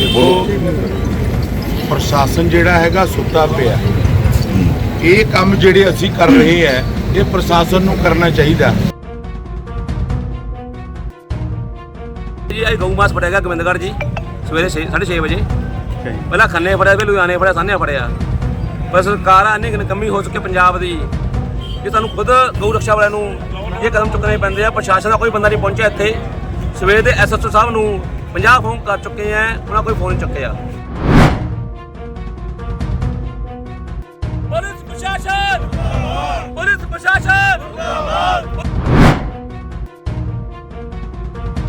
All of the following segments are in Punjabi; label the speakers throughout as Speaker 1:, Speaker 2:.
Speaker 1: ਦੇਖੋ ਪ੍ਰਸ਼ਾਸਨ ਜਿਹੜਾ ਹੈਗਾ ਸੁੱਤਾ ਪਿਆ। ਇਹ ਕੰਮ ਜਿਹੜੇ ਅਸੀਂ ਕਰ ਰਹੇ ਆ ਇਹ ਪ੍ਰਸ਼ਾਸਨ ਨੂੰ ਕਰਨਾ ਚਾਹੀਦਾ।
Speaker 2: ਜੀ ਅੱਜ ਗਊ ਮਾਸ ਫੜਿਆ ਗਿਆ ਗੋਬਿੰਦਗੜ੍ਹ ਜੀ ਸਵੇਰੇ 6:30 ਵਜੇ। ਪਹਿਲਾਂ ਖੰਨੇ ਫੜਿਆ ਫਿਰ ਲੁਧਿਆਣੇ ਫੜਿਆ ਸਾਹਨੇ ਫੜਿਆ। ਪਰ ਸਰਕਾਰ ਆ ਇੰਨੀ ਕੁ ਨਿਕੰਮੀ ਹੋ ਚੁੱਕੀ ਪੰਜਾਬ ਦੀ ਕਿ ਸਾਨੂੰ ਖੁਦ ਗਊ ਰੱਖਿਆ ਵਾਲਿਆਂ ਨੂੰ ਇਹ ਕਦਮ ਚੁੱਕਣੇ ਪੈਂਦੇ ਆ। ਪ੍ਰਸ਼ਾਸਨ ਦਾ ਕੋਈ ਬੰਦਾ ਨਹੀਂ ਪਹੁੰਚਿਆ ਇੱਥੇ। ਸਵੇਰ ਦੇ ਐਸਐਸਓ ਸਾਹਿਬ ਨੂੰ 50 ਫੋਨ ਕਰ ਚੁੱਕੇ ਆ ਉਹਨਾਂ ਕੋਈ ਫੋਨ ਚੁੱਕਿਆ। ਪੁਲਿਸ ਪ੍ਰਸ਼ਾਸਨ! ਪੁਲਿਸ ਪ੍ਰਸ਼ਾਸਨ!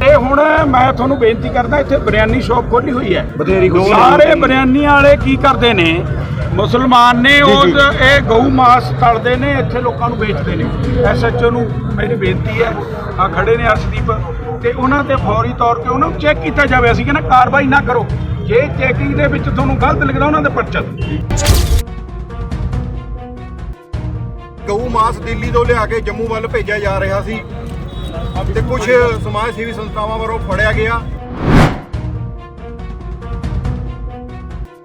Speaker 3: ਇਹ ਹੁਣ ਮੈਂ ਤੁਹਾਨੂੰ ਬੇਨਤੀ ਕਰਦਾ ਇੱਥੇ ਬਿਰਿਆਨੀ ਸ਼ਾਪ ਖੋਲੀ ਹੋਈ ਹੈ।
Speaker 4: ਬਥੇਰੀ ਖੁਸ਼ੀ
Speaker 3: ਸਾਰੇ ਬਿਰਿਆਨੀਆਂ ਵਾਲੇ ਕੀ ਕਰਦੇ ਨੇ? ਮੁਸਲਮਾਨ ਨੇ ਉਹ ਇਹ ਗਊ ਮਾਸ ਤਲਦੇ ਨੇ ਇੱਥੇ ਲੋਕਾਂ ਨੂੰ ਵੇਚਦੇ ਨੇ। ਐਸਐਚਓ ਨੂੰ ਮੇਰੀ ਬੇਨਤੀ ਹੈ। ਆ ਖੜੇ ਨੇ ਅਰਸ਼ਦੀਪ ਤੇ ਉਹਨਾਂ ਤੇ ਫੌਰੀ ਤੌਰ ਤੇ ਉਹਨਾਂ ਨੂੰ ਚੈੱਕ ਕੀਤਾ ਜਾਵੇ। ਅਸੀਂ ਕਹਿੰਦਾ ਕਾਰਵਾਈ ਨਾ ਕਰੋ। ਜੇ ਚੈਕਿੰਗ ਦੇ ਵਿੱਚ ਤੁਹਾਨੂੰ ਗਲਤ ਲੱਗਦਾ ਉਹਨਾਂ ਦੇ ਪਰਚਾ
Speaker 4: ਗਊ ਮਾਸ ਦਿੱਲੀ ਤੋਂ ਲਿਆ ਕੇ ਜੰਮੂ ਵੱਲ ਭੇਜਿਆ ਜਾ ਰਿਹਾ ਸੀ। ਤੇ ਕੁਝ ਸਮਾਜ ਸੇਵੀ ਸੰਸਥਾਵਾਂ ਵੱਲੋਂ ਫੜਿਆ ਗਿਆ।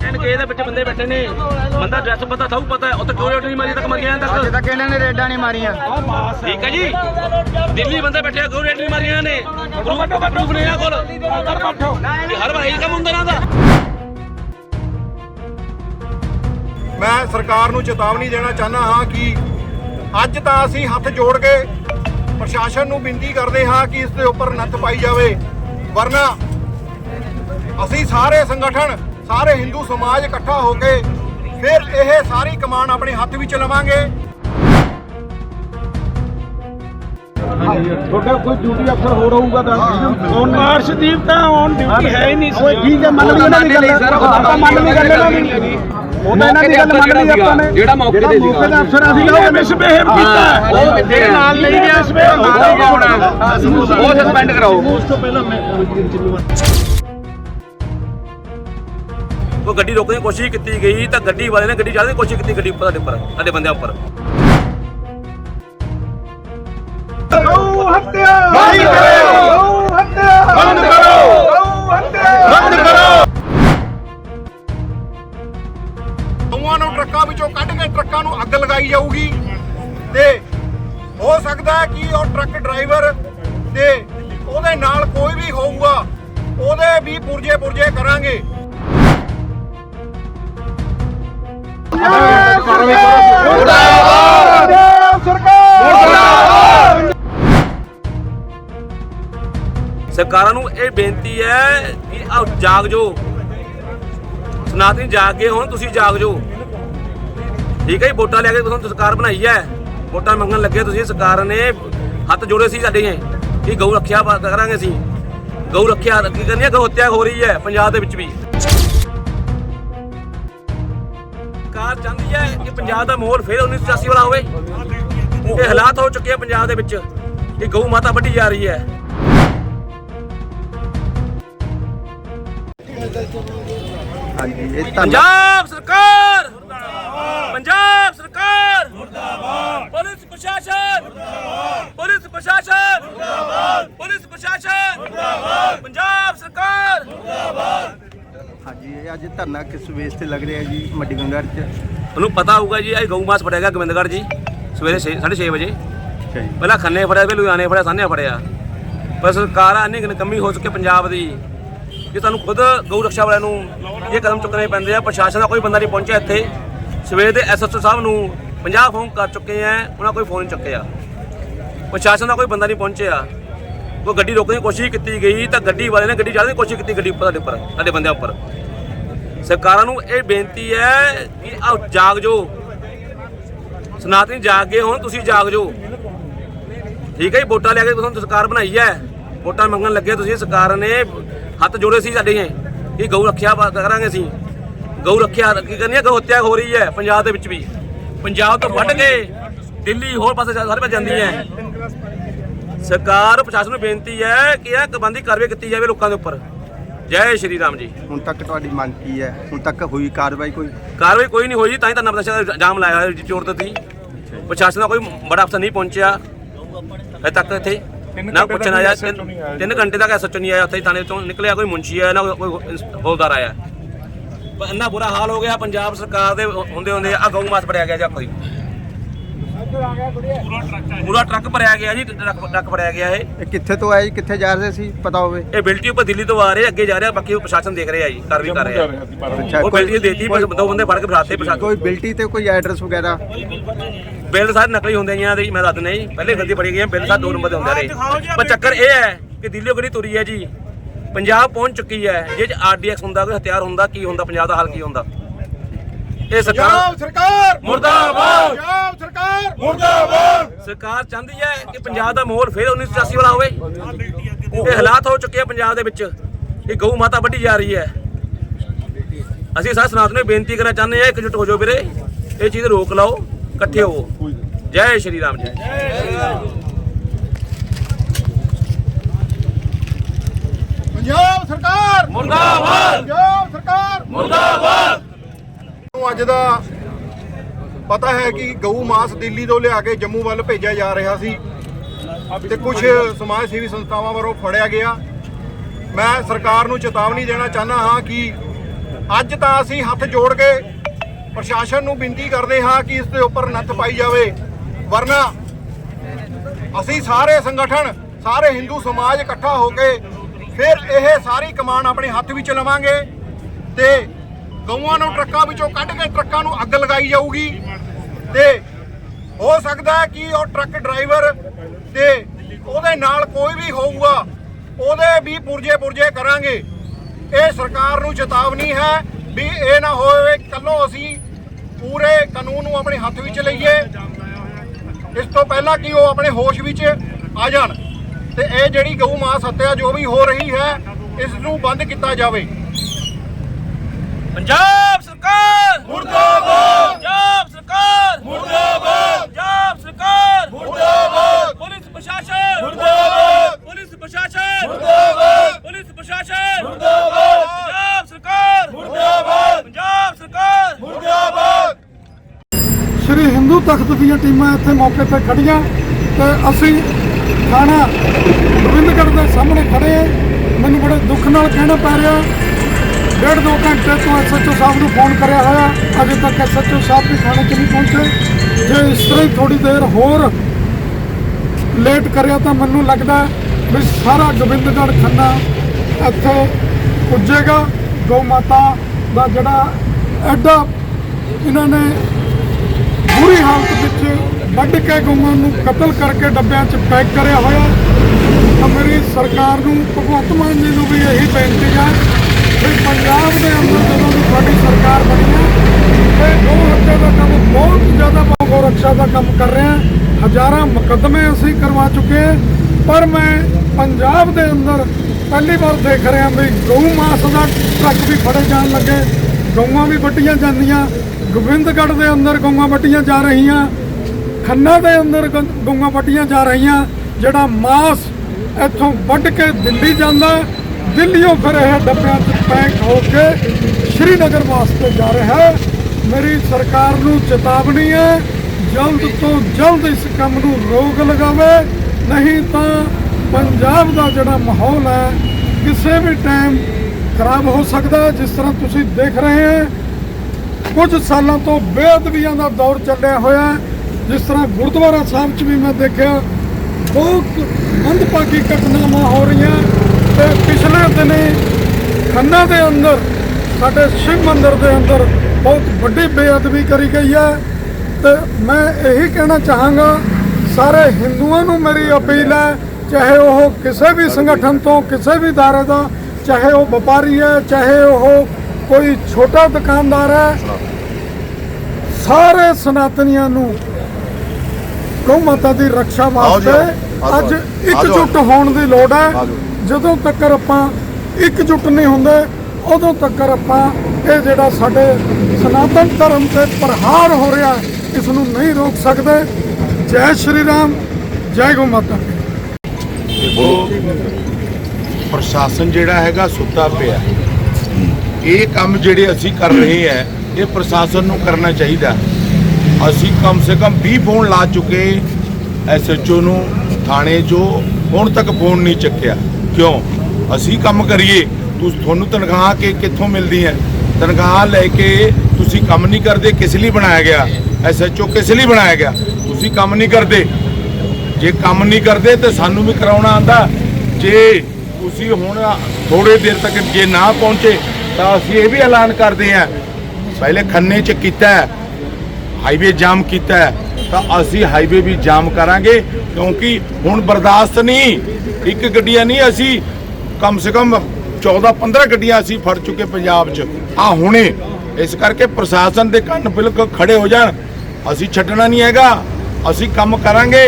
Speaker 2: ਐਨਕੇ ਦੇ ਵਿੱਚ ਬੰਦੇ ਬੈਠੇ ਨੇ। ਬੰਦਾ ਡਰੈਸ ਪਤਾ ਸਭ ਪਤਾ ਉੱਥੇ ਕਿਉਂ ਰੇਟ ਨਹੀਂ ਮਾਰੀ ਤੱਕ ਮਰ ਗਿਆ ਤੱਕ
Speaker 5: ਤੱਕ ਇਹਨਾਂ ਨੇ ਰੇਡਾਂ ਨਹੀਂ ਮਾਰੀਆਂ।
Speaker 2: ਠੀਕ ਹੈ ਜੀ। ਦਿੱਲੀ ਬੰਦੇ ਬੈਠੇ ਆ, ਕਿਉਂ ਰੇਟ ਨਹੀਂ ਮਾਰੀਆਂ ਨੇ। ਪ੍ਰੂਫ ਪ੍ਰੂਫ ਨੇ ਆ ਕੋਲ। ਇਹ ਹਰ ਵਾਰ ਇਹੀ ਕੰਮ ਹੁੰਦਾ ਨਾ ਦਾ
Speaker 4: ਮੈਂ ਸਰਕਾਰ ਨੂੰ ਚੇਤਾਵਨੀ ਦੇਣਾ ਚਾਹੁੰਦਾ ਹਾਂ ਕਿ ਅੱਜ ਤਾਂ ਅਸੀਂ ਹੱਥ ਜੋੜ ਕੇ ਪ੍ਰਸ਼ਾਸਨ ਨੂੰ ਬੇਨਤੀ ਕਰਦੇ ਹਾਂ ਕਿ ਇਸ ਦੇ ਉੱਪਰ ਨੱਥ ਪਾਈ ਜਾਵੇ। ਵਰਨਾ ਅਸੀਂ ਸਾਰੇ ਸੰਗਠਨ ਸਾਰੇ ਹਿੰਦੂ ਸਮਾਜ ਇਕੱਠਾ ਹੋ ਕੇ ਫਿਰ ਇਹ ਸਾਰੀ ਕਮਾਨ ਆਪਣੇ ਹੱਥ ਵਿੱਚ ਲਵਾਂਗੇ।
Speaker 3: ਤੁਹਾਡਾ ਕੋਈ ਡਿਊਟੀ ਅਫਸਰ ਹੋ ਰਹੂਗਾ ਤਾਂ ਔਨ ਅਰਸ਼ਦੀਪ ਤਾਂ ਔਨ ਡਿਊਟੀ ਹੈ ਹੀ ਨਹੀਂ ਓਏ ਠੀਕ ਹੈ ਮੰਨ ਲਈ ਉਹਨਾਂ ਦੀ ਗੱਲ ਆਪਾਂ ਮੰਨ ਲਈ ਗੱਲ ਇਹਨਾਂ ਦੀ ਉਹ ਤਾਂ ਇਹਨਾਂ ਦੀ ਗੱਲ ਮੰਨ ਲਈ ਆਪਾਂ ਨੇ। ਜਿਹੜਾ ਮੌਕੇ ਤੇ ਮੌਕੇ ਦਾ ਅਫਸਰ ਅਸੀਂ ਉਹ ਮਿਸਬਿਹੇਵ ਕੀਤਾ। ਉਹ ਜਿਹੜੇ ਨਾਲ ਨਹੀਂ ਗਿਆ ਮਿਸਬਿਹੇਵ
Speaker 5: ਉਹ ਸਸਪੈਂਡ ਕਰਾਓ।
Speaker 2: ਉਹ ਗੱਡੀ ਰੋਕਣ ਦੀ ਕੋਸ਼ਿਸ਼ ਕੀਤੀ ਗਈ ਤਾਂ ਗੱਡੀ ਵਾਲੇ ਨੇ ਗੱਡੀ ਚਲਾਉਣ ਦੀ ਕੋਸ਼ਿਸ਼ ਕੀਤੀ ਗੱਡੀ ਉੱਪਰ ਸਾਡੇ ਉੱਪਰ ਸਾਡੇ ਬੰਦਿਆਂ ਉੱਪਰ।
Speaker 4: ਨੂੰ ਟਰੱਕਾਂ ਵਿੱਚੋਂ ਕੱਢ ਕੇ ਟਰੱਕਾਂ ਨੂੰ ਅੱਗ ਲਗਾਈ ਜਾਊਗੀ ਤੇ ਹੋ ਸਕਦਾ ਹੈ ਕਿ ਉਹ ਟਰੱਕ ਡਰਾਈਵਰ ਤੇ ਉਹਦੇ ਨਾਲ ਕੋਈ ਵੀ ਹੋਊਗਾ ਉਹਦੇ ਵੀ ਪੁਰਜੇ ਪੁਰਜੇ ਕਰਾਂਗੇ।
Speaker 3: ਸਰਕਾਰਾਂ
Speaker 2: ਨੂੰ ਇਹ ਬੇਨਤੀ ਹੈ ਕਿ ਆ ਜਾਗ ਜੋ ਸਨਾਤਨੀ ਜਾਗ ਗਏ ਹੁਣ ਤੁਸੀਂ ਜਾਗ ਜੋ ਠੀਕ ਹੈ ਜੀ, ਵੋਟਾਂ ਲੈ ਕੇ ਤੁਹਾਨੂੰ ਸਰਕਾਰ ਬਣਾਈ ਹੈ। ਵੋਟਾਂ ਮੰਗਣ ਲੱਗੇ ਤੁਸੀਂ, ਸਰਕਾਰ ਨੇ ਹੱਥ ਜੋੜੇ ਸੀ ਸਾਡੇ ਕਿ ਗਊ ਰੱਖਿਆ ਕਰਾਂਗੇ ਅਸੀਂ। ਗਊ ਰੱਖਿਆ, ਕੀ ਕਰਨੀ ਹੈ ਗਊ ਹੱਤਿਆ ਹੋ ਰਹੀ ਹੈ ਪੰਜਾਬ ਦੇ ਵਿੱਚ ਵੀ। ਹੈ ਕਿ ਪੰਜਾਬ ਦਾ ਮਾਹੌਲ ਫੇਰ 1984 ਵਾਲਾ ਹੋਵੇ। ਇਹ ਹਾਲਾਤ ਹੋ ਚੁੱਕੇ ਆ ਪੰਜਾਬ ਦੇ ਵਿੱਚ ਕਿ ਗਊ ਮਾਤਾ ਵੱਢੀ ਜਾ ਰਹੀ ਹੈ।
Speaker 5: ਹਾਂਜੀ ਇਹ ਧੰਨਵਾਦ।
Speaker 2: ਪੰਜਾਬ ਸਰਕਾਰ! ਪੰਜਾਬ ਸਰਕਾਰ! ਮੁਰਦਾਬਾਦ ਪੁਲਿਸ ਪ੍ਰਸ਼ਾਸਨ! ਮੁਰਦਾਬਾਦ ਪੁਲਿਸ ਪ੍ਰਸ਼ਾਸਨ! ਮੁਰਦਾਬਾਦ ਪੁਲਿਸ ਪ੍ਰਸ਼ਾਸਨ! ਮੁਰਦਾਬਾਦ ਪੰਜਾਬ ਸਰਕਾਰ!
Speaker 5: ਹਾਂਜੀ ਇਹ ਅੱਜ ਧਰਨਾ ਕਿਸ ਵੇਸ ਤੇ ਲੱਗ ਰਿਹਾ ਜੀ? ਮੱਡੀ ਗੰਗਾਰ ਚ?
Speaker 2: ਤੁਹਾਨੂੰ ਪਤਾ ਹੋਊਗਾ ਜੀ ਇਹ ਗਊ ਮਾਸ ਫੜਿਆ ਗਿਆ ਗੋਬਿੰਦਗੜ੍ਹ ਜੀ ਸਵੇਰੇ 6:30 ਵਜੇ। ਪਹਿਲਾਂ ਖੰਨੇ ਫੜਿਆ ਫਿਰ ਲੁਧਿਆਣੇ ਫੜਿਆ ਸਾਹਨੇ ਫੜਿਆ। ਪਰ ਸਰਕਾਰ ਆ ਇੰਨੀ ਕੁ ਨਿਕੰਮੀ ਹੋ ਚੁੱਕੀ ਪੰਜਾਬ ਦੀ ਕਿ ਸਾਨੂੰ ਖੁਦ ਗਊ ਰੱਖਿਆ ਵਾਲਿਆਂ ਨੂੰ ਇਹ ਕਦਮ ਚੁੱਕਣੇ ਪੈਂਦੇ ਆ। ਪ੍ਰਸ਼ਾਸਨ ਦਾ ਕੋਈ ਬੰਦਾ ਨਹੀਂ ਪਹੁੰਚਿਆ ਇੱਥੇ। ਸਵੇਰ ਦੇ ਐਸਐਸਓ ਸਾਹਿਬ ਨੂੰ 50 ਫੋਨ ਕਰ ਚੁੱਕੇ ਆ ਉਹਨਾਂ ਕੋਈ ਫੋਨ ਨਹੀਂ ਚੁੱਕਿਆ। ਪ੍ਰਸ਼ਾਸਨ ਦਾ ਕੋਈ ਬੰਦਾ ਨਹੀਂ ਪਹੁੰਚਿਆ। ਉਹ ਗੱਡੀ ਰੋਕਣ ਦੀ ਕੋਸ਼ਿਸ਼ ਕੀਤੀ ਗਈ ਤਾਂ ਗੱਡੀ ਵਾਲੇ ਨੇ ਗੱਡੀ ਚਲਾਉਣ ਦੀ ਕੋਸ਼ਿਸ਼ ਕੀਤੀ ਗੱਡੀ ਉੱਪਰ ਸਾਡੇ ਉੱਪਰ ਸਾਡੇ ਬੰਦਿਆਂ ਉੱਪਰ। ਸਰਕਾਰਾਂ ਨੂੰ ਇਹ ਬੇਨਤੀ ਹੈ ਕਿ ਆਓ ਜਾਗ ਜੋ ਸਨਾਤਨੀ ਜਾਗ ਗਏ ਹੁਣ, ਤੁਸੀਂ ਜਾਗ ਜੋ ਠੀਕ ਹੈ ਜੀ, ਵੋਟਾਂ ਲੈ ਕੇ ਤੁਹਾਨੂੰ ਸਰਕਾਰ ਬਣਾਈ ਹੈ। ਵੋਟਾਂ ਮੰਗਣ ਲੱਗੇ ਤੁਸੀਂ, ਸਰਕਾਰ ਨੇ ਹੱਥ ਜੋੜੇ ਸੀ ਸਾਡੇ। ਕਿ ਗਊ ਰੱਖਿਆ ਕਰਾਂਗੇ ਅਸੀਂ। ਗਊ ਰੱਖਿਆ, ਕੀ ਕਰਨੀ ਹੈ? ਗਊ ਹੱਤਿਆ ਹੋ ਰਹੀ ਹੈ ਪੰਜਾਬ ਦੇ ਵਿੱਚ ਵੀ। ਪੰਜਾਬ ਤੋਂ ਵੱਢ ਕੇ ਦਿੱਲੀ ਹੋਰ ਪਾਸੇ ਸਾਰੇ ਪਾਸੇ ਜਾਂਦੀ ਹੈ। ਸਰਕਾਰ, ਪ੍ਰਸ਼ਾਸਨ ਨੂੰ ਬੇਨਤੀ ਹੈ ਕਿ ਇਹ ਕਬੰਦੀ ਕਾਰਵਾਈ ਕੀਤੀ ਜਾਵੇ ਲੋਕਾਂ ਦੇ ਉੱਪਰ। ਜੈ ਸ਼੍ਰੀ ਰਾਮ ਜੀ।
Speaker 5: ਹੁਣ ਤੱਕ ਤੁਹਾਡੀ ਮੰਗ ਕੀ ਹੈ? ਹੁਣ ਤੱਕ ਹੋਈ ਕਾਰਵਾਈ ਕੋਈ?
Speaker 2: ਕਾਰਵਾਈ ਕੋਈ ਨਹੀਂ ਹੋਈ ਤਾਂ ਹੀ ਤਾਂ ਨਬਦਸ਼ਾ ਦਾ ਜਾਮ ਲਾਇਆ ਹੋਇਆ ਜੀ ਚੋਰ ਤੇ ਤੀ ਪ੍ਰਸ਼ਾਸਨ ਦਾ ਕੋਈ ਬੜਾ ਅਫਸਰ ਨਹੀਂ ਪਹੁੰਚਿਆ। ਹਜੇ ਤੱਕ ਇੱਥੇ ਨਾ ਪੁੱਛਣ ਆਇਆ ਤਿੰਨ ਘੰਟੇ ਤੱਕ ਐਸਐਚਓ ਨਹੀਂ ਆਇਆ ਉੱਥੇ ਥਾਣੇ ਤੋਂ ਨਿਕਲਿਆ ਕੋਈ ਮੁੰਸ਼ੀ ਆਇਆ ਨਾ ਕੋਈ ਹੌਲਦਾਰ ਆਇਆ। ਪਰ ਇੰਨਾ ਬੁਰਾ ਹਾਲ ਹੋ ਗਿਆ ਪੰਜਾਬ ਸਰਕਾਰ ਦੇ ਹੁੰਦੇ ਹੁੰਦੇ ਆ ਗਊ ਮਾਸ ਭਰਿਆ ਗਿਆ ਜਾਂ ਕੋਈ। ਪੂਰਾ ਟਰੱਕ ਭਰਿਆ ਗਿਆ ਜੀ ਟਰੱਕ ਟਰੱਕ ਭਰਿਆ ਗਿਆ ਇਹ।
Speaker 5: ਇਹ ਕਿੱਥੇ ਤੋਂ ਆਏ ਜੀ? ਕਿੱਥੇ ਜਾ ਰਹੇ ਸੀ? ਪਤਾ ਹੋਵੇ।
Speaker 2: ਇਹ ਬਿਲਟੀ ਉੱਪਰ ਦਿੱਲੀ ਤੋਂ ਆ ਰਹੇ ਅੱਗੇ ਜਾ ਰਿਹਾ ਬਾਕੀ ਉਹ ਪ੍ਰਸ਼ਾਸਨ ਦੇਖ ਰਿਹਾ ਜੀ ਕਾਰਵਾਈ ਕਰ ਰਿਹਾ।
Speaker 5: ਅੱਛਾ
Speaker 2: ਉਹ
Speaker 5: ਕੋਈ
Speaker 2: ਬਿਲਟੀ ਦੇਤੀ ਬਸ ਦੋ ਬੰਦੇ ਫੜ ਕੇ ਬਿਠਾਤੇ ਪ੍ਰਸ਼ਾਸਨ।
Speaker 5: ਕੋਈ ਬਿਲਟੀ ਤੇ ਕੋਈ ਐਡਰੈਸ ਵਗੈਰਾ?
Speaker 2: ਬਿੱਲ ਸਾਰੇ ਨਕਲੀ ਹੁੰਦੇ ਆ ਜੀ ਮੈਂ ਦੱਸ ਦਿੰਦਾ ਜੀ। ਪਹਿਲੇ ਗਲਤੀ ਫੜੀ ਗਈ ਬਿੱਲ ਸਾਰੇ ਦੋ ਨੰਬਰ ਦੇ ਹੁੰਦੇ ਰਹੇ ਪਰ ਚੱਕਰ ਇਹ ਹੈ ਕਿ ਦਿੱਲੀ ਕਿਹੜੀ ਤੁਰੀ ਹੈ ਜੀ? ਪੰਜਾਬ ਪਹੁੰਚ ਚੁੱਕੀ ਹੈ। ਜੇ ਆਰਡੀਐਕਸ ਹੁੰਦਾ ਕੋਈ ਹਥਿਆਰ ਹੁੰਦਾ ਕੀ ਹੁੰਦਾ ਪੰਜਾਬ ਦਾ ਹਾਲ ਕੀ ਹੁੰਦਾ? ਇਹ ਸਰਕਾਰ
Speaker 4: ਪੰਜਾਬ ਸਰਕਾਰ!
Speaker 2: ਮੁਰਦਾਬਾਦ!
Speaker 4: ਪੰਜਾਬ ਸਰਕਾਰ! ਮੁਰਦਾਬਾਦ!
Speaker 2: ਸਰਕਾਰ ਚਾਹੁੰਦੀ ਹੈ ਕਿ ਪੰਜਾਬ ਦਾ ਮਾਹੌਲ ਫੇਰ 1984 ਵਾਲਾ ਹੋਵੇ। ਇਹ ਹਾਲਾਤ ਹੋ ਚੁੱਕੇ ਆ ਪੰਜਾਬ ਦੇ ਵਿੱਚ ਇਹ ਗਊ ਮਾਤਾ ਵੱਢੀ ਜਾ ਰਹੀ ਹੈ। ਅਸੀਂ ਸਾਰੇ ਸਨਾਤਨ ਨੂੰ ਬੇਨਤੀ ਕਰਨਾ ਚਾਹੁੰਦੇ ਹਾਂ ਇਕਜੁੱਟ ਹੋ ਜਾਓ ਵੀਰੇ। ਇਹ ਚੀਜ਼ ਰੋਕ ਲਾਓ ਇਕੱਠੇ ਹੋਵੋ। ਜੈ ਸ਼੍ਰੀ ਰਾਮ ਜੀ।
Speaker 4: ਪੰਜਾਬ ਸਰਕਾਰ!
Speaker 2: ਮੁਰਦਾਬਾਦ!
Speaker 4: ਪੰਜਾਬ ਸਰਕਾਰ!
Speaker 2: ਮੁਰਦਾਬਾਦ!
Speaker 4: ਨੂੰ ਅੱਜ ਦਾ ਪਤਾ ਹੈ ਕਿ ਗਊ ਮਾਸ ਦਿੱਲੀ ਤੋਂ ਲਿਆ ਕੇ ਜੰਮੂ ਵੱਲ ਭੇਜਿਆ ਜਾ ਰਿਹਾ ਸੀ ਤੇ ਕੁਝ ਸਮਾਜ ਸੇਵੀ ਸੰਸਥਾਵਾਂ ਵੱਲੋਂ ਫੜਿਆ ਗਿਆ। ਮੈਂ ਸਰਕਾਰ ਨੂੰ ਚੇਤਾਵਨੀ ਦੇਣਾ ਚਾਹੁੰਦਾ ਹਾਂ ਕਿ ਅੱਜ ਤਾਂ ਅਸੀਂ ਹੱਥ ਜੋੜ ਕੇ ਪ੍ਰਸ਼ਾਸਨ ਨੂੰ ਬੇਨਤੀ ਕਰਦੇ ਹਾਂ ਕਿ ਇਸ ਦੇ ਉੱਪਰ ਨੱਥ ਪਾਈ ਜਾਵੇ, ਵਰਨਾ ਅਸੀਂ ਸਾਰੇ ਸੰਗਠਨ, ਸਾਰੇ ਹਿੰਦੂ ਸਮਾਜ ਇਕੱਠਾ ਹੋ ਕੇ ਫਿਰ ਇਹ ਸਾਰੀ ਕਮਾਨ ਆਪਣੇ ਹੱਥ ਵਿੱਚ ਲਵਾਂਗੇ ਤੇ ਗਊਆਂ ਨੂੰ ਟਰੱਕਾਂ ਵਿੱਚੋਂ ਕੱਢ ਕੇ ਟਰੱਕਾਂ ਨੂੰ ਅੱਗ ਲਗਾਈ ਜਾਊਗੀ। ਤੇ ਹੋ ਸਕਦਾ ਹੈ ਕਿ ਉਹ ਟਰੱਕ ਡਰਾਈਵਰ ਤੇ ਉਹਦੇ ਨਾਲ ਕੋਈ ਵੀ ਹੋਊਗਾ, ਉਹਦੇ ਵੀ ਪੁਰਜੇ ਪੁਰਜੇ ਕਰਾਂਗੇ। ਇਹ ਸਰਕਾਰ ਨੂੰ ਚੇਤਾਵਨੀ ਹੈ ਵੀ ਇਹ ਨਾ ਹੋਵੇ ਕੱਲੋਂ ਅਸੀਂ ਪੂਰੇ ਕਾਨੂੰਨ ਨੂੰ ਆਪਣੇ ਹੱਥ ਵਿੱਚ ਲਈਏ। ਇਸ ਤੋਂ ਪਹਿਲਾਂ ਕਿ ਉਹ ਆਪਣੇ ਹੋਸ਼ ਵਿੱਚ ਆ ਜਾਣ। ਤੇ ਇਹ ਜਿਹੜੀ ਗਊ ਮਾਸ ਹੱਤਿਆ ਜੋ ਵੀ ਹੋ ਰਹੀ ਹੈ, ਇਸ ਨੂੰ ਬੰਦ ਕੀਤਾ ਜਾਵੇ।
Speaker 2: ਪੰਜਾਬ ਸਰਕਾਰ! ਮੁਰਦਾਬਾਦ! ਪੰਜਾਬ ਸਰਕਾਰ! ਮੁਰਦਾਬਾਦ! ਪੰਜਾਬ ਸਰਕਾਰ!
Speaker 4: ਮੁਰਦਾਬਾਦ!
Speaker 2: ਪੁਲਿਸ ਪ੍ਰਸ਼ਾਸਨ!
Speaker 4: ਮੁਰਦਾਬਾਦ!
Speaker 2: ਪੁਲਿਸ ਪ੍ਰਸ਼ਾਸਨ!
Speaker 4: ਮੁਰਦਾਬਾਦ!
Speaker 2: ਪੁਲਿਸ ਪ੍ਰਸ਼ਾਸਨ!
Speaker 4: ਮੁਰਦਾਬਾਦ!
Speaker 2: ਪੰਜਾਬ ਸਰਕਾਰ!
Speaker 4: ਮੁਰਦਾਬਾਦ!
Speaker 2: ਪੰਜਾਬ ਸਰਕਾਰ!
Speaker 4: ਮੁਰਦਾਬਾਦ!
Speaker 6: ਸ਼੍ਰੀ ਹਿੰਦੂ ਤਖਤ ਦੀਆਂ ਟੀਮਾਂ ਇੱਥੇ ਮੌਕੇ ਤੇ ਖੜੀਆਂ ਤੇ ਅਸੀਂ ਥਾਣਾ ਗੋਬਿੰਦਗੜ੍ਹ ਦੇ ਸਾਹਮਣੇ ਖੜੇ ਹਾਂ। ਮੈਨੂੰ ਬੜੇ ਦੁੱਖ ਨਾਲ ਕਹਿਣਾ ਪੈ ਰਿਹਾ ਡੇਢ ਦੋ ਘੰਟੇ ਤੋਂ ਐਸਐਚਓ ਸਾਹਿਬ ਨੂੰ ਫੋਨ ਕਰਿਆ ਹੋਇਆ। ਅਜੇ ਤੱਕ ਐਸਐਚਓ ਸਾਹਿਬ ਵੀ ਥਾਣੇ 'ਚ ਨਹੀਂ ਪਹੁੰਚੇ। ਜੇ ਇਸ ਤਰ੍ਹਾਂ ਹੀ ਥੋੜੀ ਦੇਰ ਹੋਰ ਲੇਟ ਕਰਿਆ ਤਾਂ ਮੈਨੂੰ ਲੱਗਦਾ ਵੀ ਸਾਰਾ ਗੋਬਿੰਦਗੜ੍ਹ ਖੰਨਾ ਇੱਥੇ ਪੁੱਜੇਗਾ। ਗਊ ਮਾਤਾ ਦਾ ਜਿਹੜਾ ਐਡਾ ਇਹਨਾਂ ਨੇ ਬੁਰੀ ਹਾਲਤ ਵਿੱਚ ਵੱਢ ਕੇ ਗਊਆਂ ਨੂੰ ਕਤਲ ਕਰਕੇ ਡੱਬਿਆਂ 'ਚ ਪੈਕ ਕਰਿਆ ਹੋਇਆ। ਤਾਂ ਮੇਰੀ ਸਰਕਾਰ ਨੂੰ ਭਗਵੰਤ ਮਾਨ ਜੀ ਨੂੰ ਵੀ ਇਹੀ ਬੇਨਤੀ ਹੈ ਕਿ ਪੰਜਾਬ ਦੇ ਅੰਦਰ ਜਦੋਂ ਦੀ ਸਾਡੀ ਸਰਕਾਰ ਬਣੀ ਹੈ ਇਹ ਗਊ ਹੱਤਿਆ ਦਾ ਕੰਮ ਬਹੁਤ ਜ਼ਿਆਦਾ ਗਊ ਰੱਖਿਆ ਦਾ ਕੰਮ ਕਰ ਰਹੇ ਹਾਂ ਹਜ਼ਾਰਾਂ ਮੁਕੱਦਮੇ ਅਸੀਂ ਕਰਵਾ ਚੁੱਕੇ ਹਾਂ ਪਰ ਮੈਂ ਪੰਜਾਬ ਦੇ ਅੰਦਰ ਪਹਿਲੀ ਵਾਰ ਦੇਖ ਰਿਹਾ ਵੀ ਗਊ ਮਾਸ ਦਾ ਟਰੱਕ ਵੀ ਫੜੇ ਜਾਣ ਲੱਗੇ। ਗਊਆਂ ਵੀ ਵੱਟੀਆਂ ਜਾਂਦੀਆਂ। ਗੋਬਿੰਦਗੜ੍ਹ ਦੇ ਅੰਦਰ ਗਊਆਂ ਵੱਟੀਆਂ ਜਾ ਰਹੀਆਂ। ਖੰਨਾ ਦੇ ਅੰਦਰ ਗ- ਗਊਆਂ ਵੱਟੀਆਂ ਜਾ ਰਹੀਆਂ। ਜਿਹੜਾ ਮਾਸ ਇੱਥੋਂ ਵੱਢ ਕੇ ਦਿੱਲੀ ਜਾਂਦਾ। ਦਿੱਲੀੋਂ ਫਿਰ ਇਹ ਡੱਬਿਆਂ 'ਚ ਪੈਕ ਹੋ ਕੇ ਸ਼੍ਰੀਨਗਰ ਵਾਸਤੇ ਜਾ ਰਿਹਾ ਹੈ। ਮੇਰੀ ਸਰਕਾਰ ਨੂੰ ਚੇਤਾਵਨੀ ਹੈ, ਜਲਦ ਤੋਂ ਜਲਦ ਇਸ ਕੰਮ ਨੂੰ ਰੋਕ ਲਗਾਵੇ। ਨਹੀਂ ਤਾਂ ਪੰਜਾਬ ਦਾ ਜਿਹੜਾ ਮਾਹੌਲ ਹੈ, ਕਿਸੇ ਵੀ ਟਾਈਮ ਖਰਾਬ ਹੋ ਸਕਦਾ ਜਿਸ ਤਰ੍ਹਾਂ ਤੁਸੀਂ ਦੇਖ ਰਹੇ ਹੋ, ਕੁਝ ਸਾਲਾਂ ਤੋਂ ਬੇਅਦਬੀਆਂ ਦਾ ਦੌਰ ਚੱਲਿਆ ਹੋਇਆ ਜਿਸ ਤਰ੍ਹਾਂ ਗੁਰਦੁਆਰਾ ਸਾਹਿਬ 'ਚ ਵੀ ਮੈਂ ਦੇਖਿਆ, ਬਹੁਤ ਮੰਦਭਾਗੀ ਘਟਨਾਵਾਂ ਹੋ ਰਹੀਆਂ। ਤੇ ਪਿਛਲੇ ਦਿਨੇ ਖੰਨਾ ਦੇ ਅੰਦਰ ਸਾਡੇ ਸ਼ਿਵ ਮੰਦਿਰ ਦੇ ਅੰਦਰ ਬਹੁਤ ਵੱਡੀ ਬੇਅਦਬੀ ਕਰੀ ਗਈ ਹੈ ਤੇ ਮੈਂ ਇਹੀ ਕਹਿਣਾ ਚਾਹਾਂਗਾ ਸਾਰੇ ਹਿੰਦੂਆਂ ਨੂੰ ਮੇਰੀ ਅਪੀਲ ਹੈ ਚਾਹੇ ਉਹ ਕਿਸੇ ਵੀ ਸੰਗਠਨ ਤੋਂ ਕਿਸੇ ਵੀ ਦਾਇਰੇ ਦਾ ਚਾਹੇ ਉਹ ਵਪਾਰੀ ਹੈ ਚਾਹੇ ਉਹ ਕੋਈ ਛੋਟਾ ਦੁਕਾਨਦਾਰ ਹੈ ਸਾਰੇ ਸਨਾਤਨੀਆਂ ਨੂੰ ਗਊ ਮਾਤਾ ਦੀ ਰੱਖਿਆ ਵਾਸਤੇ ਅੱਜ ਇਕਜੁੱਟ ਹੋਣ ਦੀ ਲੋੜ ਹੈ। ਜਦੋਂ ਤੱਕ ਆਪਾਂ ਇਕਜੁੱਟ ਨਹੀਂ ਹੁੰਦੇ ਉਦੋਂ ਤੱਕ ਆਪਾਂ ਇਹ ਜਿਹੜਾ ਸਾਡੇ ਸਨਾਤਨ ਧਰਮ ਤੇ ਪ੍ਰਹਾਰ ਹੋ ਰਿਹਾ ਹੈ, ਇਸ ਨੂੰ ਨਹੀਂ ਰੋਕ ਸਕਦੇ। ਜੈ ਸ਼੍ਰੀ ਰਾਮ ਜੈ ਗੋ ਮਾਤਾ
Speaker 1: ਦੇਖੋ ਪ੍ਰਸ਼ਾਸਨ ਜਿਹੜਾ ਹੈਗਾ ਸੁੱਤਾ ਪਿਆ। ਇਹ ਕੰਮ ਜਿਹੜੇ ਅਸੀਂ ਕਰ ਰਹੇ ਹੈ ਇਹ ਪ੍ਰਸ਼ਾਸਨ ਨੂੰ ਕਰਨਾ ਚਾਹੀਦਾ। ਅਸੀਂ ਕਮ ਸੇ ਕਮ 20 ਫੋਨ ਲਾ ਚੁੱਕੇ ਐਸਐਚਓ ਨੂੰ ਥਾਣੇ 'ਚੋਂ ਹੁਣ ਤੱਕ ਫੋਨ ਨਹੀਂ ਚੱਕਿਆ। ਕਿਉਂ? ਅਸੀਂ ਕੰਮ ਕਰੀਏ। ਤੁਸ, ਤੁਹਾਨੂੰ ਤਨਖਾਹ ਕਿ ਕਿੱਥੋਂ ਮਿਲਦੀ ਹੈ? ਤਨਖਾਹ ਲੈ ਕੇ ਤੁਸੀਂ ਕੰਮ ਨਹੀਂ ਕਰਦੇ, ਕਿਸ ਲਈ ਬਣਾਇਆ ਗਿਆ? ਐਸਐਚਓ ਕਿਸ ਲਈ ਬਣਾਇਆ ਗਿਆ? ਤੁਸੀਂ ਕੰਮ ਨਹੀਂ ਕਰਦੇ। ਜੇ ਕੰਮ ਨਹੀਂ ਕਰਦੇ ਤੇ ਸਾਨੂੰ ਵੀ ਕਰਾਉਣਾ ਆਂਦਾ ਜੇ ਤੁਸੀਂ ਹੁਣ ਥੋੜੇ ਦੇਰ ਤੱਕ ਜੇ ਨਾ ਪਹੁੰਚੇ, ਤਾਂ ਅਸੀਂ ਇਹ ਵੀ ਐਲਾਨ ਕਰਦੇ ਹਾਂ। ਪਹਿਲੇ ਖੰਨੇ ਚ ਕੀਤਾ ਹਾਈਵੇ ਜਾਮ ਕੀਤਾ ਤਾਂ ਅਸੀਂ ਹਾਈਵੇ ਵੀ ਜਾਮ ਕਰਾਂਗੇ, ਕਿਉਂਕਿ ਹੁਣ ਬਰਦਾਸ਼ਤ ਨਹੀਂ। ਇੱਕ ਗੱਡੀਆਂ ਨਹੀਂ, ਅਸੀਂ ਕਮ ਸੇ ਕਮ 14 15 ਗੱਡੀਆਂ ਅਸੀਂ ਫੜ ਚੁੱਕੇ ਪੰਜਾਬ 'ਚ। ਆ ਹੁਣੇ, ਇਸ ਕਰਕੇ ਪ੍ਰਸ਼ਾਸਨ ਦੇ ਕੰਨ ਬਿਲਕੁਲ ਖੜੇ ਹੋ ਜਾਣ। ਅਸੀਂ ਛੱਡਣਾ ਨਹੀਂ ਹੈਗਾ, ਅਸੀਂ ਕੰਮ ਕਰਾਂਗੇ,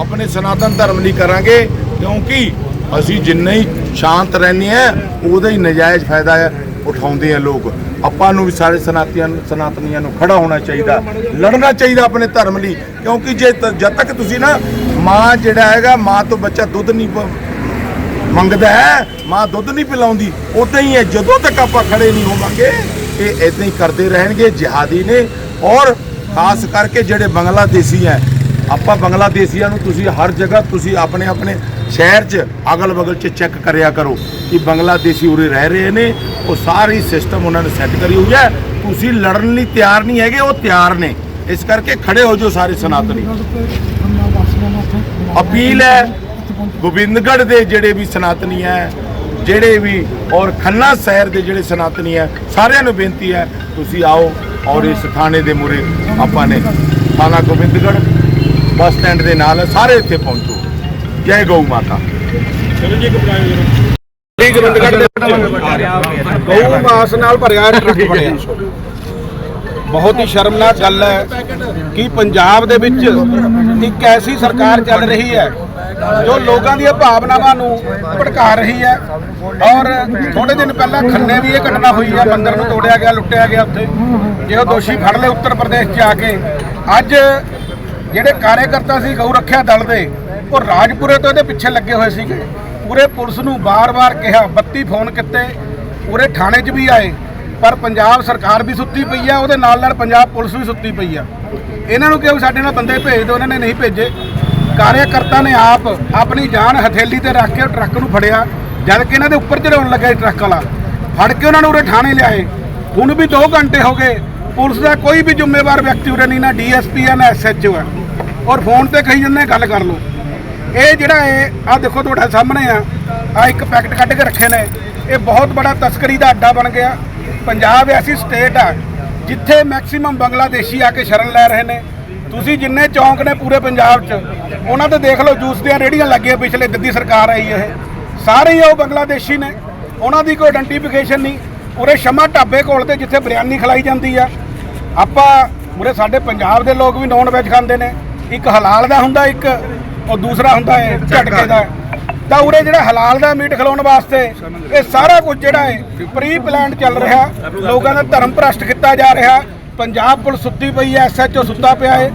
Speaker 1: ਆਪਣੇ ਸਨਾਤਨ ਧਰਮ ਲਈ ਕਰਾਂਗੇ, ਕਿਉਂਕਿ ਅਸੀਂ ਜਿੰਨੇ ਹੀ ਸ਼ਾਂਤ ਰਹਿੰਦੇ ਆ ਉਹਦਾ ਹੀ ਨਜਾਇਜ਼ ਫਾਇਦਾ ਹੈ ਉਠਾਉਂਦੇ ਆ ਲੋਕ। ਆਪਾਂ ਨੂੰ ਵੀ ਸਾਰੇ ਸਨਾਤੀਆਂ, ਸਨਾਤਨੀਆਂ ਨੂੰ ਖੜਾ ਹੋਣਾ ਚਾਹੀਦਾ, ਲੜਨਾ ਚਾਹੀਦਾ ਆਪਣੇ ਧਰਮ ਲਈ, ਕਿਉਂਕਿ ਜੇ ਜਦ ਤੱਕ ਤੁਸੀਂ ਨਾ ਮਾਂ ਜਿਹੜਾ ਹੈਗਾ, ਮਾਂ ਤੋਂ ਬੱਚਾ ਦੁੱਧ ਨਹੀਂ ਮੰਗਦਾ ਹੈ, ਮਾਂ ਦੁੱਧ ਨਹੀਂ ਪਿਲਾਉਂਦੀ। ਉਦਾਂ ਹੀ ਹੈ ਜਦੋਂ ਤੱਕ ਆਪਾਂ ਖੜੇ ਨਹੀਂ ਹੋਵਾਂਗੇ, ਇਹ ਇਦਾਂ ਹੀ ਕਰਦੇ ਰਹਿਣਗੇ ਜਿਹਾਦੀ ਨੇ। ਔਰ ਖਾਸ ਕਰਕੇ ਜਿਹੜੇ ਬੰਗਲਾਦੇਸ਼ੀ ਹੈ, ਆਪਾਂ ਬੰਗਲਾਦੇਸ਼ੀਆਂ ਨੂੰ ਤੁਸੀਂ ਹਰ ਜਗ੍ਹਾ ਤੁਸੀਂ ਆਪਣੇ ਆਪਣੇ ਸ਼ਹਿਰ 'ਚ ਅਗਲ ਬਗਲ 'ਚ ਚੈੱਕ ਕਰਿਆ ਕਰੋ ਕਿ ਬੰਗਲਾਦੇਸ਼ੀ ਉਰੇ ਰਹਿ ਰਹੇ ਨੇ। ਉਹ ਸਾਰੀ ਸਿਸਟਮ ਉਹਨਾਂ ਨੇ ਸੈੱਟ ਕਰੀ ਹੋਈ ਹੈ। ਤੁਸੀਂ ਲੜਨ ਲਈ ਤਿਆਰ ਨਹੀਂ ਹੈਗੇ, ਉਹ ਤਿਆਰ ਨੇ। ਇਸ ਕਰਕੇ ਖੜੇ ਹੋ ਜਾਓ ਸਾਰੇ ਸਨਾਤਨੀ। ਅਪੀਲ ਹੈ ਗੋਬਿੰਦਗੜ੍ਹ ਦੇ ਜਿਹੜੇ ਵੀ ਸਨਾਤਨੀ ਹੈ ਜਿਹੜੇ ਵੀ ਔਰ ਖੰਨਾ ਸ਼ਹਿਰ ਦੇ ਜਿਹੜੇ ਸਨਾਤਨੀ ਹੈ ਸਾਰਿਆਂ ਨੂੰ ਬੇਨਤੀ ਹੈ ਤੁਸੀਂ ਆਓ ਔਰ ਇਸ ਥਾਣੇ ਦੇ ਮੂਹਰੇ ਆਪਾਂ ਨੇ ਥਾਣਾ ਗੋਬਿੰਦਗੜ੍ਹ ਬੱਸ ਸਟੈਂਡ ਦੇ ਨਾਲ ਸਾਰੇ ਇੱਥੇ ਪਹੁੰਚੋ। ਜੈ ਗਊ ਮਾਤਾ।
Speaker 3: ਗਊ ਮਾਸ ਨਾਲ ਭਰਿਆ ਟਰੱਕ ਫੜਿਆ ਬਹੁਤ ਹੀ ਸ਼ਰਮਨਾਕ ਗੱਲ ਹੈ ਕਿ ਪੰਜਾਬ ਦੇ ਵਿੱਚ ਇੱਕ ਐਸੀ ਸਰਕਾਰ ਚੱਲ ਰਹੀ ਹੈ ਜੋ ਲੋਕਾਂ ਦੀਆਂ ਭਾਵਨਾਵਾਂ ਨੂੰ ਭੜਕਾ ਰਹੀ ਹੈ ਔਰ ਥੋੜੇ ਦਿਨ ਪਹਿਲਾਂ ਖੰਨੇ ਵੀ ਇਹ ਘਟਨਾ ਹੋਈ ਹੈ, ਮੰਦਿਰ ਨੂੰ ਤੋੜਿਆ ਗਿਆ, ਲੁੱਟਿਆ ਗਿਆ ਉੱਥੇ। ਜੇ ਉਹ ਦੋਸ਼ੀ ਫੜ ਲਏ ਉੱਤਰ ਪ੍ਰਦੇਸ਼ 'ਚ ਆ ਕੇ। ਅੱਜ ਜਿਹੜੇ ਕਾਰਜਕਰਤਾ ਸੀ ਗਊ ਰੱਖਿਆ ਦਲ ਦੇ, ਉਹ ਰਾਜਪੁਰੇ ਤੋਂ ਇਹਦੇ ਪਿੱਛੇ ਲੱਗੇ ਹੋਏ ਸੀਗੇ। ਪੂਰੇ ਪੁਲਿਸ ਨੂੰ ਬਾਰ-ਬਾਰ ਕਿਹਾ 32 ਫੋਨ ਕੀਤੇ, ਪੂਰੇ ਥਾਣੇ 'ਚ ਵੀ ਆਏ। ਪਰ ਪੰਜਾਬ ਸਰਕਾਰ ਵੀ ਸੁੱਤੀ ਪਈ ਆ, ਉਹਦੇ ਨਾਲ ਨਾਲ ਪੰਜਾਬ ਪੁਲਿਸ ਵੀ ਸੁੱਤੀ ਪਈ ਆ। ਇਹਨਾਂ ਨੂੰ ਕਿਹਾ ਵੀ ਸਾਡੇ ਨਾਲ ਬੰਦੇ ਭੇਜ ਦਿਓ ਉਹਨਾਂ ਨੇ ਨਹੀਂ ਭੇਜੇ? ਕਾਰਜਕਰਤਾ ਨੇ ਆਪ ਆਪਣੀ ਜਾਨ ਹਥੇਲੀ ਤੇ ਰੱਖ ਕੇ ਟਰੱਕ ਨੂੰ ਫੜਿਆ, ਜਦ ਕਿ ਇਹਨਾਂ ਦੇ ਉੱਪਰ ਚੜਾਉਣ ਲੱਗਾ ਸੀ ਟਰੱਕ ਵਾਲਾ। ਫੜ ਕੇ ਉਹਨਾਂ ਨੂੰ ਉਰੇ ਥਾਣੇ ਲਿਆਏ। ਹੁਣ ਵੀ 2 ਘੰਟੇ ਹੋ ਗਏ, ਪੁਲਿਸ ਦਾ ਕੋਈ ਵੀ ਜ਼ਿੰਮੇਵਾਰ ਵਿਅਕਤੀ ਉਰੇ ਨਹੀਂ, ਨਾ ਡੀਐਸਪੀ ਹੈ ਨਾ ਐਸਐਚਓ ਹੈ ਔਰ ਫੋਨ ਤੇ ਕਹੀ ਜਾਂਦੇ ਗੱਲ ਕਰ ਲਓ। ਇਹ ਜਿਹੜਾ ਇਹ ਆ ਦੇਖੋ ਤੁਹਾਡੇ ਸਾਹਮਣੇ ਆ ਆ ਇੱਕ ਪੈਕਟ ਕੱਢ ਕੇ ਰੱਖੇ ਨੇ। ਇਹ ਬਹੁਤ ਬੜਾ ਤਸਕਰੀ ਦਾ ਅੱਡਾ ਬਣ ਗਿਆ। ਪੰਜਾਬ ਐਸੀ ਸਟੇਟ ਆ ਜਿੱਥੇ ਮੈਕਸਿਮਮ ਬੰਗਲਾਦੇਸ਼ੀ ਆ ਕੇ ਸ਼ਰਨ ਲੈ ਰਹੇ ਨੇ। ਤੁਸੀਂ ਜਿੰਨੇ ਚੌਂਕ ਨੇ ਪੂਰੇ ਪੰਜਾਬ 'ਚ, ਉਹਨਾਂ ਤੇ ਦੇਖ ਲਓ ਜੂਸ ਦੀਆਂ ਰੇੜੀਆਂ ਲੱਗੀਆਂ ਪਿਛਲੇ ਜੱਦੀ ਸਰਕਾਰ ਆਈ ਇਹ। ਸਾਰੇ ਹੀ ਉਹ ਬੰਗਲਾਦੇਸ਼ੀ ਨੇ, ਉਹਨਾਂ ਦੀ ਕੋਈ ਆਇਡੈਂਟੀਫਿਕੇਸ਼ਨ ਨਹੀਂ। ਉਰੇ ਸ਼ਮਾ ਢਾਬੇ ਕੋਲ ਤੇ ਜਿੱਥੇ ਬਿਰਿਆਨੀ ਖਲਾਈ ਜਾਂਦੀ ਆ। ਆਪਾਂ ਉਰੇ ਸਾਡੇ ਪੰਜਾਬ ਦੇ ਲੋਕ ਵੀ ਨੌਨ ਵੈਜ ਖਾਂਦੇ ਨੇ। ਇੱਕ ਹਲਾਲ ਦਾ ਹੁੰਦਾ ਇੱਕ, ਉਹ ਦੂਸਰਾ ਹੁੰਦਾ ਹੈ ਝਟਕੇ ਦਾ। ਤਾਂ ਉਰੇ ਜਿਹੜਾ ਹਲਾਲ ਦਾ ਮੀਟ ਖਿਲਾਉਣ ਵਾਸਤੇ, ਇਹ ਸਾਰਾ ਕੁਝ ਜਿਹੜਾ ਹੈ ਪ੍ਰੀ ਪਲਾਨ ਚੱਲ ਰਿਹਾ। ਲੋਕਾਂ ਦਾ ਧਰਮ ਭ੍ਰਸ਼ਟ ਕੀਤਾ ਜਾ ਰਿਹਾ। ਪੰਜਾਬ ਪੁਲਿਸ ਸੁੱਤੀ ਪਈ ਹੈ ਐਸਐਚਓ ਸੁੱਤਾ ਪਿਆ ਹੈ।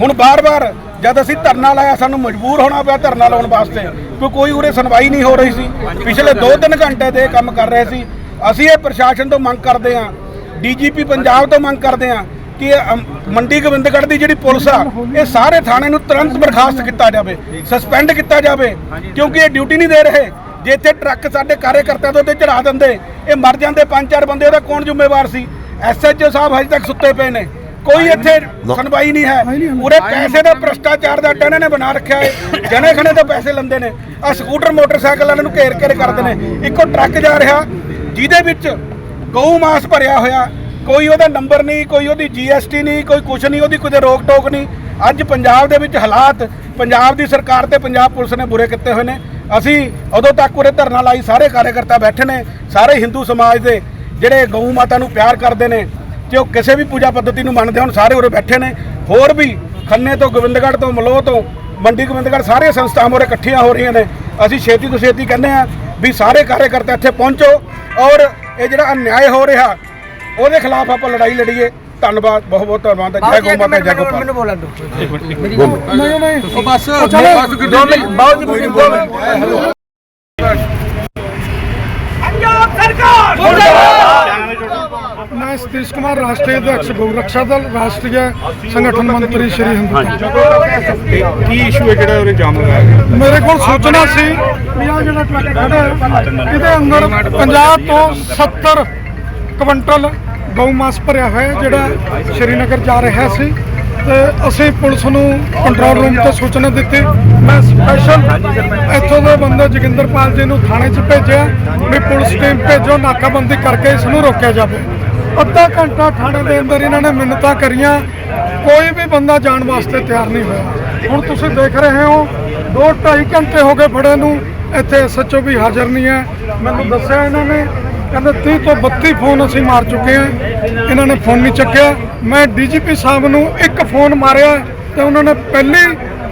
Speaker 3: ਹੁਣ ਬਾਰ-ਬਾਰ ਜਦ ਅਸੀਂ ਧਰਨਾ ਲਾਇਆ, ਸਾਨੂੰ ਮਜਬੂਰ ਹੋਣਾ ਪਿਆ ਧਰਨਾ ਲਾਉਣ ਵਾਸਤੇ। ਕਿਉਂਕਿ ਕੋਈ ਉਰੇ ਸੁਣਵਾਈ ਨਹੀਂ ਹੋ ਰਹੀ ਸੀ। ਪਿਛਲੇ 2-3 ਘੰਟੇ ਦੇ ਇਹ ਕੰਮ ਕਰ ਰਹੇ ਸੀ। ਅਸੀਂ ਇਹ ਪ੍ਰਸ਼ਾਸਨ ਤੋਂ ਮੰਗ ਕਰਦੇ ਹਾਂ ਡੀਜੀਪੀ ਪੰਜਾਬ ਤੋਂ ਮੰਗ ਕਰਦੇ ਹਾਂ ਕਿ ਮੰਡੀ ਗੋਬਿੰਦਗੜ੍ਹ ਦੀ ਜਿਹੜੀ ਪੁਲਿਸ ਆ ਇਹ ਸਾਰੇ ਥਾਣੇ ਨੂੰ ਤੁਰੰਤ ਬਰਖਾਸਤ ਕੀਤਾ ਜਾਵੇ ਸਸਪੈਂਡ ਕੀਤਾ ਜਾਵੇ ਕਿਉਂਕਿ ਇਹ ਡਿਊਟੀ ਨਹੀਂ ਦੇ ਰਹੇ। ਜੇ ਇੱਥੇ ਟਰੱਕ ਸਾਡੇ ਕਾਰਜਕਰਤਾਂ ਦੇ ਉੱਤੇ ਚੜਾ ਦਿੰਦੇ ਇਹ ਮਰ ਜਾਂਦੇ ਪੰਜ ਚਾਰ ਬੰਦੇ ਉਹਦਾ ਕੌਣ ਜ਼ਿੰਮੇਵਾਰ ਸੀ? ਐਸਐਚਓ ਸਾਹਿਬ ਹਜੇ ਤੱਕ ਸੁੱਤੇ ਪਏ ਨੇ। ਕੋਈ ਇੱਥੇ ਸੁਣਵਾਈ ਨਹੀਂ ਹੈ। ਪੂਰੇ ਪੈਸੇ ਦਾ ਭ੍ਰਸ਼ਟਾਚਾਰ ਦਾ ਅੱਡਾ ਇਹਨਾਂ ਨੇ ਬਣਾ ਰੱਖਿਆ ਹੈ। ਜਣੇ ਖਣੇ ਤੋਂ ਪੈਸੇ ਲੈਂਦੇ ਨੇ। ਆ ਸਕੂਟਰ ਮੋਟਰਸਾਈਕਲ ਵਾਲਿਆਂ ਨੂੰ ਘੇਰ ਘੇਰ ਕਰਦੇ ਨੇ। ਇੱਕੋ ਟਰੱਕ ਜਾ ਰਿਹਾ ਜਿਹਦੇ ਵਿੱਚ ਗਊ ਮਾਸ ਭਰਿਆ ਹੋਇਆ। ਕੋਈ ਉਹਦਾ ਨੰਬਰ ਨਹੀਂ, ਕੋਈ ਉਹਦੀ ਜੀਐਸਟੀ ਨਹੀਂ, ਕੋਈ ਕੁਛ ਨਹੀਂ, ਉਹਦੀ ਕੋਈ ਰੋਕ ਟੋਕ ਨਹੀਂ। ਅੱਜ ਪੰਜਾਬ ਦੇ ਵਿੱਚ ਹਾਲਾਤ, ਪੰਜਾਬ ਦੀ ਸਰਕਾਰ ਤੇ ਪੰਜਾਬ ਪੁਲਿਸ ਨੇ ਬੁਰੇ ਕੀਤੇ ਹੋਏ ਨੇ। ਅਸੀਂ ਉਦੋਂ ਤੱਕ ਉਰੇ ਧਰਨਾ ਲਾਈ, ਸਾਰੇ ਕਾਰਜਕਰਤਾ ਬੈਠੇ ਨੇ, ਸਾਰੇ ਹਿੰਦੂ ਸਮਾਜ ਦੇ ਜਿਹੜੇ ਗਊ ਮਾਤਾ ਨੂੰ ਪਿਆਰ ਕਰਦੇ ਨੇ, ਤੇ ਉਹ ਕਿਸੇ ਵੀ ਪੂਜਾ ਪੱਧਤੀ ਨੂੰ ਮੰਨਦੇ ਹੁਣ, ਸਾਰੇ ਉਰੇ ਬੈਠੇ ਨੇ। ਹੋਰ ਵੀ ਖੰਨੇ ਤੋਂ, ਗੋਬਿੰਦਗੜ੍ਹ ਤੋਂ, ਮਲੋਹ ਤੋਂ, ਮੰਡੀ ਗੋਬਿੰਦਗੜ੍ਹ ਸਾਰੇ ਸੰਸਥਾਵਾਂ ਉਰੇ ਇਕੱਠੀਆਂ ਹੋ ਰਹੀਆਂ ਨੇ। ਅਸੀਂ ਛੇਤੀ ਤੋਂ ਛੇਤੀ ਕਹਿੰਦੇ ਆ ਵੀ ਸਾਰੇ ਕਾਰਜਕਰਤਾ ਇੱਥੇ ਪਹੁੰਚੋ ਔਰ ਇਹ ਜਿਹੜਾ ਅਨਿਆਏ ਹੋ ਰਿਹਾ ਉਹਦੇ ਖਿਲਾਫ ਆਪਾਂ ਲੜਾਈ ਲੜੀਏ। ਧੰਨਵਾਦ ਬਹੁਤ ਬਹੁਤ ਧੰਨਵਾਦ। ਜੈ ਗਊ ਮਾਤਾ ਜੈ ਗੋਪਾਲ
Speaker 6: ਨਹੀਂ ਨਹੀਂ ਉਹ ਬਸ ਚਲੋ
Speaker 3: ਦੋ ਮਿੰਟ ਬਾਉ ਜੀ ਤੁਸੀਂ ਦੋ ਮਿੰਟ
Speaker 6: ਮੈਂ ਸਤੀਸ਼ ਕੁਮਾਰ ਰਾਸ਼ਟਰੀ ਅਧਿਕਸ਼ ਗਊ ਰੱਖਿਆ ਦਲ ਰਾਸ਼ਟਰੀ ਸੰਗਠਨ ਮੰਤਰੀ ਸ਼੍ਰੀ ਹਿੰਦੂ।
Speaker 3: ਕੀ ਇਸ਼ੂ ਹੈ ਜਿਹੜਾ ਉਹਨੇ ਜਾਮ ਲਗਾਇਆ?
Speaker 6: ਮੇਰੇ ਕੋਲ ਸੂਚਨਾ ਸੀ ਵੀ ਆ ਜਿਹੜਾ ਟਰੱਕ ਖੜਾ ਹੈ ਇਹਦੇ ਅੰਦਰ 50 ਤੋਂ 70 ਕੁਇੰਟਲ ਗਊ ਮਾਸ ਭਰਿਆ ਹੋਇਆ ਜਿਹੜਾ ਸ਼੍ਰੀਨਗਰ ਜਾ ਰਿਹਾ ਸੀ। ਤੇ ਅਸੀਂ ਪੁਲਿਸ ਨੂੰ ਕੰਟਰੋਲ ਰੂਮ 'ਤੇ ਸੂਚਨਾ ਦਿੱਤੀ। ਮੈਂ ਸਪੈਸ਼ਲ ਇੱਥੋਂ ਦੇ ਬੰਦੇ ਜੋਗਿੰਦਰਪਾਲ ਜੀ ਨੂੰ ਥਾਣੇ 'ਚ ਭੇਜਿਆ। ਵੀ ਪੁਲਿਸ ਟੀਮ ਭੇਜੋ, ਨਾਕਾਬੰਦੀ ਕਰਕੇ ਇਸ ਨੂੰ ਰੋਕਿਆ ਜਾਵੇ। ਅੱਧਾ ਘੰਟਾ ਥਾਣੇ ਦੇ ਅੰਦਰ ਇਹਨਾਂ ਨੇ ਮਿੰਨਤਾਂ ਕਰੀਆਂ। ਕੋਈ ਵੀ ਬੰਦਾ ਜਾਣ ਵਾਸਤੇ ਤਿਆਰ ਨਹੀਂ ਹੋਇਆ। ਹੁਣ ਤੁਸੀਂ ਦੇਖ ਰਹੇ ਹੋ, ਦੋ ਢਾਈ ਘੰਟੇ ਹੋ ਗਏ ਫੜੇ ਨੂੰ। ਇੱਥੇ ਐਸਐਚਓ ਵੀ ਹਾਜ਼ਰ ਨਹੀਂ ਹੈ। ਮੈਨੂੰ ਦੱਸਿਆ ਇਹਨਾਂ ਨੇ ਕਹਿੰਦੇ 30 ਤੋਂ 32 ਫੋਨ ਅਸੀਂ ਮਾਰ ਚੁੱਕੇ ਹਾਂ। ਇਹਨਾਂ ਨੇ ਫੋਨ ਨਹੀਂ ਚੱਕਿਆ। ਮੈਂ ਡੀਜੀਪੀ ਸਾਹਿਬ ਨੂੰ ਇੱਕ ਫੋਨ ਮਾਰਿਆ ਤੇ ਉਹਨਾਂ ਨੇ ਪਹਿਲੀ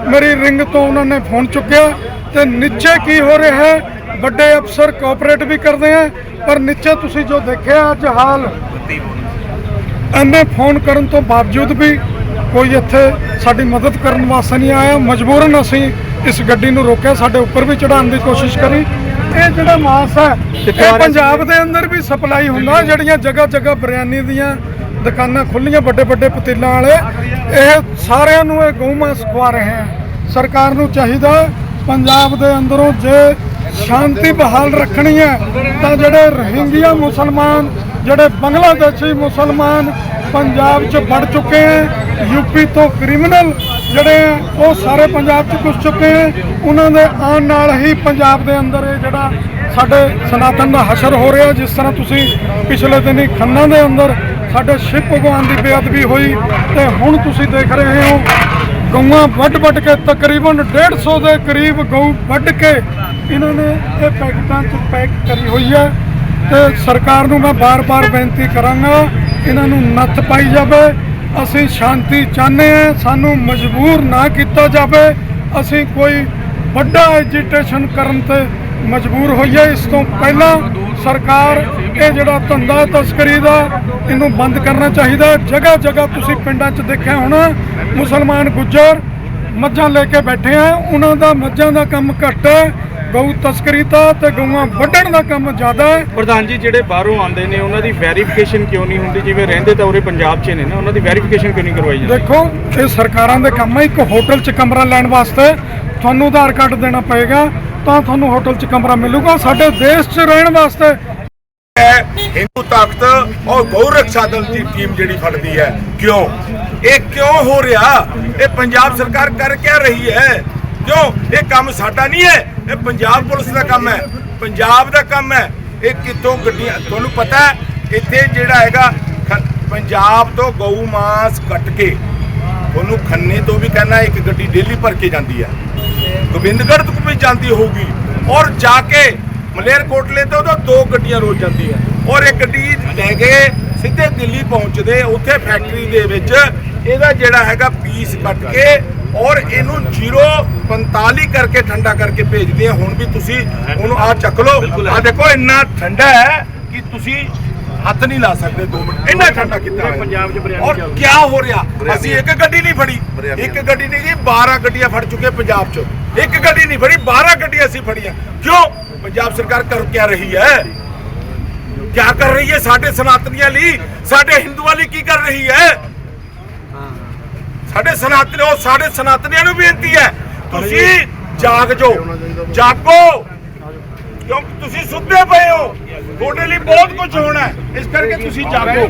Speaker 6: ਮੇਰੀ ਰਿੰਗ ਤੋਂ ਉਹਨਾਂ ਨੇ ਫੋਨ ਚੁੱਕਿਆ। ਤੇ ਨੀਚੇ ਕੀ ਹੋ ਰਿਹਾ ਹੈ? ਵੱਡੇ ਅਫਸਰ ਕੋਆਪਰੇਟ ਵੀ ਕਰਦੇ ਆ, ਪਰ ਨੀਚੇ ਤੁਸੀਂ ਜੋ ਦੇਖਿਆ, ਅੱਜ ਹਾਲ ਐਨੇ ਫੋਨ ਕਰਨ ਤੋਂ ਬਾਵਜੂਦ ਵੀ ਕੋਈ ਇੱਥੇ ਸਾਡੀ ਮਦਦ ਕਰਨ ਵਾਸਤੇ ਨਹੀਂ ਆਇਆ। ਮਜਬੂਰਨ ਅਸੀਂ ਇਸ ਗੱਡੀ ਨੂੰ ਰੋਕਿਆ, ਸਾਡੇ ਉੱਪਰ ਵੀ ਚੜਾਉਣ ਦੀ ਕੋਸ਼ਿਸ਼ ਕਰੀ। ਇਹ ਜਿਹੜਾ ਮਾਸ ਹੈ ਇਹ ਪੰਜਾਬ ਦੇ ਅੰਦਰ ਵੀ ਸਪਲਾਈ ਹੁੰਦਾ ਜਿਹੜੀਆਂ ਜਗ੍ਹਾ ਜਗ੍ਹਾ ਬਿਰਿਆਨੀ ਦੀਆਂ ਦੁਕਾਨਾਂ ਖੁੱਲੀਆਂ ਵੱਡੇ ਵੱਡੇ ਪਤੀਲਾਂ ਵਾਲੇ ਇਹ ਸਾਰਿਆਂ ਨੂੰ ਇਹ ਗਊ ਮਾਸ ਖਵਾ ਰਹੇ ਹੈ। ਸਰਕਾਰ ਨੂੰ ਚਾਹੀਦਾ ਪੰਜਾਬ ਦੇ ਅੰਦਰੋਂ ਜੇ ਸ਼ਾਂਤੀ ਬਹਾਲ ਰੱਖਣੀ ਹੈ ਤਾਂ ਜਿਹੜੇ ਰੋਹਿੰਗੀਆ ਮੁਸਲਮਾਨ ਜਿਹੜੇ ਬੰਗਲਾਦੇਸ਼ੀ ਮੁਸਲਮਾਨ ਪੰਜਾਬ 'ਚ ਵੜ ਚੁੱਕੇ ਹੈ ਯੂਪੀ ਤੋਂ ਕ੍ਰਿਮੀਨਲ ਜਿਹੜੇ ਹੈ ਉਹ ਸਾਰੇ ਪੰਜਾਬ 'ਚ ਘੁਸ ਚੁੱਕੇ ਹੈ, ਉਹਨਾਂ ਦੇ ਆਉਣ ਨਾਲ ਹੀ ਪੰਜਾਬ ਦੇ ਅੰਦਰ ਇਹ ਜਿਹੜਾ ਸਾਡੇ ਸਨਾਤਨ ਦਾ ਹਸ਼ਰ ਹੋ ਰਿਹਾ, ਜਿਸ ਤਰ੍ਹਾਂ ਤੁਸੀਂ ਪਿਛਲੇ ਦਿਨੀ ਖੰਨਾ ਦੇ ਅੰਦਰ ਸਾਡੇ ਸ਼ਿਵ ਭਗਵਾਨ ਦੀ ਬੇਅਦਬੀ ਹੋਈ ਤੇ ਹੁਣ ਤੁਸੀਂ ਦੇਖ ਰਹੇ ਹੋ, ਗਊਆਂ ਵੱਢ ਵੱਢ ਕੇ ਤਕਰੀਬਨ 150 ਦੇ ਕਰੀਬ ਗਊ ਵੱਢ ਕੇ ਇਹਨਾਂ ਨੇ ਇਹ ਪੈਕਟਾਂ 'ਚ ਪੈਕ ਕਰੀ ਹੋਈ ਹੈ ਤੇ ਸਰਕਾਰ ਨੂੰ ਮੈਂ ਬਾਰ-ਬਾਰ ਬੇਨਤੀ ਕਰਾਂਗਾ, ਇਹਨਾਂ ਨੂੰ ਨੱਥ ਪਾਈ ਜਾਵੇ ਅਸੀਂ ਸ਼ਾਂਤੀ ਚਾਹੁੰਦੇ ਹਾਂ, ਸਾਨੂੰ ਮਜਬੂਰ ਨਾ ਕੀਤਾ ਜਾਵੇ। ਅਸੀਂ ਕੋਈ ਵੱਡਾ ਐਜੀਟੇਸ਼ਨ ਕਰਨ ਤੇ ਮਜਬੂਰ ਹੋਈਏ। ਇਸ ਤੋਂ ਪਹਿਲਾਂ ਸਰਕਾਰ ਇਹ ਜਿਹੜਾ ਧੰਦਾ ਤਸਕਰੀ ਦਾ, ਇਹਨੂੰ ਬੰਦ ਕਰਨਾ ਚਾਹੀਦਾ ਜਗ੍ਹਾ ਜਗ੍ਹਾ ਤੁਸੀਂ ਪਿੰਡਾਂ 'ਚ ਦੇਖਿਆ ਹੋਣਾ, ਮੁਸਲਮਾਨ ਗੁੱਜਰ ਮੱਝਾਂ ਲੈ ਕੇ ਬੈਠੇ ਆ। ਉਹਨਾਂ ਦਾ ਮੱਝਾਂ ਦਾ ਕੰਮ ਘੱਟ ਹੈ। ਗਊ ਤਸਕਰੀ ਦਾ ਤੇ ਗਊਆਂ ਵੱਢਣ ਦਾ ਕੰਮ ਜ਼ਿਆਦਾ ਹੈ।
Speaker 3: ਪ੍ਰਧਾਨ ਜੀ ਜਿਹੜੇ ਬਾਹਰੋਂ ਆਉਂਦੇ ਨੇ ਉਹਨਾਂ ਦੀ ਵੈਰੀਫਿਕੇਸ਼ਨ ਕਿਉਂ ਨਹੀਂ ਹੁੰਦੀ? ਜਿਵੇਂ ਰਹਿੰਦੇ ਤਾਂ ਉਰੇ ਪੰਜਾਬ 'ਚ ਨੇ ਨਾ ਉਹਨਾਂ ਦੀ ਵੈਰੀਫਿਕੇਸ਼ਨ ਕਿਉਂ ਨਹੀਂ ਕਰਵਾਈ ਜਾਂਦੀ?
Speaker 6: ਦੇਖੋ ਇਹ ਸਰਕਾਰਾਂ ਦੇ ਕੰਮ ਹੈ ਇੱਕ ਹੋਟਲ 'ਚ ਕਮਰਾ ਲੈਣ ਵਾਸਤੇ। ਤੁਹਾਨੂੰ ਆਧਾਰ ਕਾਰਡ ਦੇਣਾ ਪਏਗਾ ਤਾਂ ਤੁਹਾਨੂੰ ਹੋਟਲ 'ਚ ਕਮਰਾ ਮਿਲੂਗਾ। ਸਾਡੇ ਦੇਸ਼ 'ਚ ਰਹਿਣ ਵਾਸਤੇ
Speaker 1: ਹੈ ਹਿੰਦੂ ਤਾਕਤ ਔਰ ਗਊ ਰੱਖਿਆ ਦਲ ਦੀ ਟੀਮ ਜਿਹੜੀ ਫੜਦੀ ਹੈ। ਕਿਉਂ? ਇਹ ਕਿਉਂ ਹੋ ਰਿਹਾ? ਇਹ ਪੰਜਾਬ ਸਰਕਾਰ ਕਰ ਕਿਆ ਰਹੀ ਹੈ? ਕਿਉਂ ਇਹ ਕੰਮ ਸਾਡਾ ਨਹੀਂ ਹੈ, ਇਹ ਪੰਜਾਬ ਪੁਲਿਸ ਦਾ ਕੰਮ ਹੈ, ਪੰਜਾਬ ਦਾ ਕੰਮ ਹੈ। ਇਹ ਕਿੱਥੋਂ ਗੱਡੀਆਂ, ਤੁਹਾਨੂੰ ਪਤਾ ਹੈ, ਇੱਥੇ ਜਿਹੜਾ ਹੈਗਾ ਪੰਜਾਬ ਤੋਂ ਗਊ, ਮਾਸ ਕੱਟ ਕੇ ਤੁਹਾਨੂੰ ਖੰਨੇ ਤੋਂ ਵੀ ਕਹਿੰਦਾ ਇੱਕ ਗੱਡੀ ਡੇਲੀ ਭਰ ਕੇ ਜਾਂਦੀ ਹੈ। ਗੋਬਿੰਦਗੜ੍ਹ ਤੋਂ ਵੀ ਜਾਂਦੀ ਹੋਊਗੀ, ਔਰ ਜਾ ਕੇ ਮਲੇਰਕੋਟਲੇ ਤੋਂ ਉਹਦਾ ਦੋ ਗੱਡੀਆਂ ਰੋਜ਼ ਜਾਂਦੀ ਹੈ ਔਰ ਇਹ ਗੱਡੀ ਲੈ ਕੇ ਸਿੱਧੇ ਦਿੱਲੀ ਪਹੁੰਚਦੇ, ਉੱਥੇ ਫੈਕਟਰੀ ਦੇ ਵਿੱਚ, ਇਹਦਾ ਜਿਹੜਾ ਹੈਗਾ ਪੀਸ ਕੱਟ ਕੇ ਔਰ ਇਹਨੂੰ 045 ਕਰਕੇ ਠੰਡਾ ਕਰਕੇ ਭੇਜਦੇ ਆ ਹੁਣ ਵੀ ਤੁਸੀਂ ਉਹਨੂੰ ਆ ਚੱਕ ਲਓ। ਆ ਦੇਖੋ ਇੰਨਾ ਠੰਡਾ ਹੈ ਕਿ ਤੁਸੀਂ ਹੱਥ ਨਹੀਂ ਲਾ ਸਕਦੇ ਦੋ ਮਿੰਟ। ਇੰਨਾ ਠੰਡਾ ਕੀਤਾ
Speaker 3: ਪੰਜਾਬ 'ਚ ਬਿਰਿਆਨੀ
Speaker 1: ਔਰ ਕੀ ਹੋ। ਰਿਹਾ? ਅਸੀਂ ਇੱਕ ਗੱਡੀ ਨਹੀਂ ਫੜੀ। ਇੱਕ ਗੱਡੀ ਨਹੀਂ ਜੀ 12 ਗੱਡੀਆਂ ਫੜ ਚੁੱਕੇ ਪੰਜਾਬ 'ਚ। ਇੱਕ ਗੱਡੀ ਨਹੀਂ ਫੜੀ 12 ਗੱਡੀਆਂ ਅਸੀਂ ਫੜੀਆਂ। ਕਿਉਂ? ਪੰਜਾਬ ਸਰਕਾਰ ਕਰ ਕਿਆ ਰਹੀ ਹੈ? ਕਿਆ ਕਰ ਰਹੀ ਹੈ ਸਾਡੇ ਸਨਾਤਨੀਆਂ ਲਈ? ਸਾਡੇ ਹਿੰਦੂਆਂ ਲਈ ਕੀ ਕਰ ਰਹੀ ਹੈ? ਸਾਡੇ ਸਨਾਤਨੀ ਉਹ ਸਾਡੇ ਸਨਾਤਨੀਆਂ ਨੂੰ ਬੇਨਤੀ ਹੈ। ਤੁਸੀਂ ਜਾਗ ਜੋ ਜਾਗੋ। ਕਿਉਂਕਿ ਤੁਸੀਂ ਸੁੱਤੇ ਪਏ ਹੋ। ਤੁਹਾਡੇ ਲਈ ਬਹੁਤ ਕੁਝ ਹੋਣਾ ਹੈ। ਇਸ ਕਰਕੇ ਤੁਸੀਂ ਜਾਗੋ।